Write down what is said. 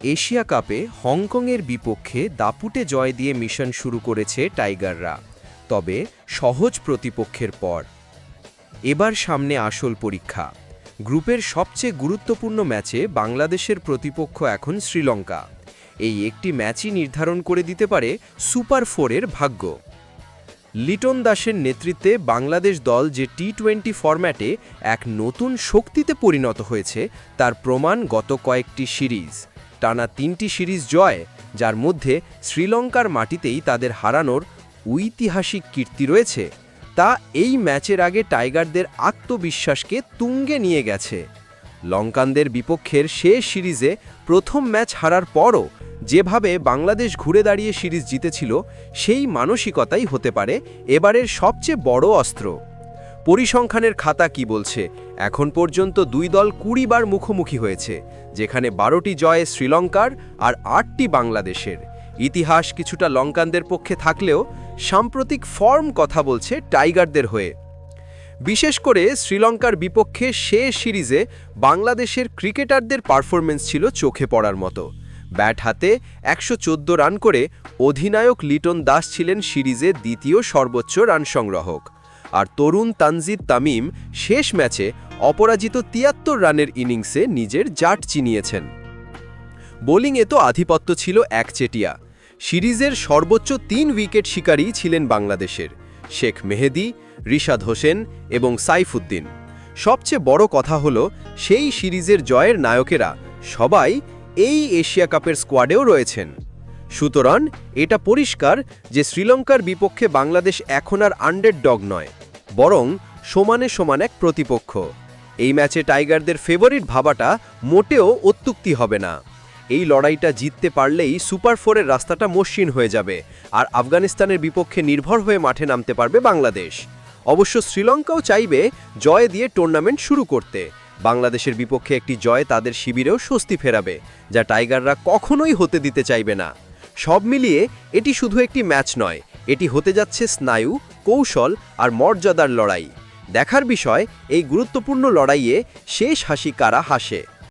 Asia কাপে হংকংয়ের বিপক্ষে দাপুটে জয় দিয়ে মিশন শুরু করেছে টাইগাররা, তবে সহজ প্রতিপক্ষের পর। এবার সামনে আসল পরীক্ষা। গ্রুপের সবচেয়ে গুরুত্বপূর্ণ ম্যাচে বাংলাদেশের প্রতিপক্ষ এখন শ্রীলঙ্কা। এই একটি ম্যাচই নির্ধারণ করে দিতে পারে সুপার ফোরের ভাগ্য। লিটন দাসের নেতৃত্বে বাংলাদেশ দল যে টি টোয়েন্টি ফরম্যাটে এক নতুন শক্তিতে পরিণত হয়েছে, তার প্রমাণ গত কয়েকটি সিরিজ। টানা তিনটি সিরিজ জয়, যার মধ্যে শ্রীলঙ্কার মাটিতেই তাদের হারানোর ঐতিহাসিক কীর্তি রয়েছে। তা এই ম্যাচের আগে টাইগারদের আত্মবিশ্বাসকে তুঙ্গে নিয়ে গেছে। লঙ্কানদের বিপক্ষের শেষ সিরিজে প্রথম ম্যাচ হারার পরও যেভাবে বাংলাদেশ ঘুরে দাঁড়িয়ে সিরিজ জিতেছিল, সেই মানসিকতাই হতে পারে এবারের সবচেয়ে বড় অস্ত্র। পরিসংখ্যানের খাতা কি বলছে? এখন পর্যন্ত দুই দল কুড়ি বার মুখোমুখি হয়েছে, যেখানে বারোটি জয়ে শ্রীলঙ্কার আর আটটি বাংলাদেশের। ইতিহাস কিছুটা লঙ্কানদের পক্ষে থাকলেও সাম্প্রতিক ফর্ম কথা বলছে টাইগারদের হয়ে। বিশেষ করে শ্রীলঙ্কার বিপক্ষে শেষ সিরিজে বাংলাদেশের ক্রিকেটারদের পারফরমেন্স ছিল চোখে পড়ার মতো। ব্যাট হাতে একশো চোদ্দ রান করে অধিনায়ক লিটন দাস ছিলেন সিরিজে দ্বিতীয় সর্বোচ্চ রান সংগ্রাহক। আর তরুণ তানজিদ তামিম শেষ ম্যাচে অপরাজিত তিয়াত্তর রানের ইনিংসে নিজের জাট চিনিয়েছেন। বোলিংয়ে তো আধিপত্য ছিল একচেটিয়া। সিরিজের সর্বোচ্চ তিন উইকেট শিকারী ছিলেন বাংলাদেশের শেখ মেহেদি, রিশাদ হোসেন এবং সাইফুদ্দিন। সবচেয়ে বড় কথা হল, সেই সিরিজের জয়ের নায়কেরা সবাই এই এশিয়া কাপের স্কোয়াডেও রয়েছেন। সুতরাং এটা পরিষ্কার যে শ্রীলঙ্কার বিপক্ষে বাংলাদেশ এখন আর আন্ডার ডগ নয়। বরং সমানে সমান এক প্রতিপক্ষ। এই ম্যাচে টাইগারদের ফেভারিট ভাবাটা মোটেও অত্যুক্তি হবে না। এই লড়াইটা জিততে পারলেই সুপার ফোরের রাস্তাটা মসৃণ হয়ে যাবে আর আফগানিস্তানের বিপক্ষে নির্ভর হয়ে মাঠে নামতে পারবে বাংলাদেশ। অবশ্য শ্রীলঙ্কাও চাইবে জয় দিয়ে টুর্নামেন্ট শুরু করতে। বাংলাদেশের বিপক্ষে একটি জয় তাদের শিবিরেও স্বস্তি ফেরাবে, যা টাইগাররা কখনোই হতে দিতে চাইবে না। সব মিলিয়ে এটি শুধু একটি ম্যাচ নয় এটি হতে যাচ্ছে স্নায়ু, কৌশল আর মর্যাদার লড়াই। দেখার বিষয়, এই গুরুত্বপূর্ণ লড়াইয়ে শেষ হাসি কারা হাসে?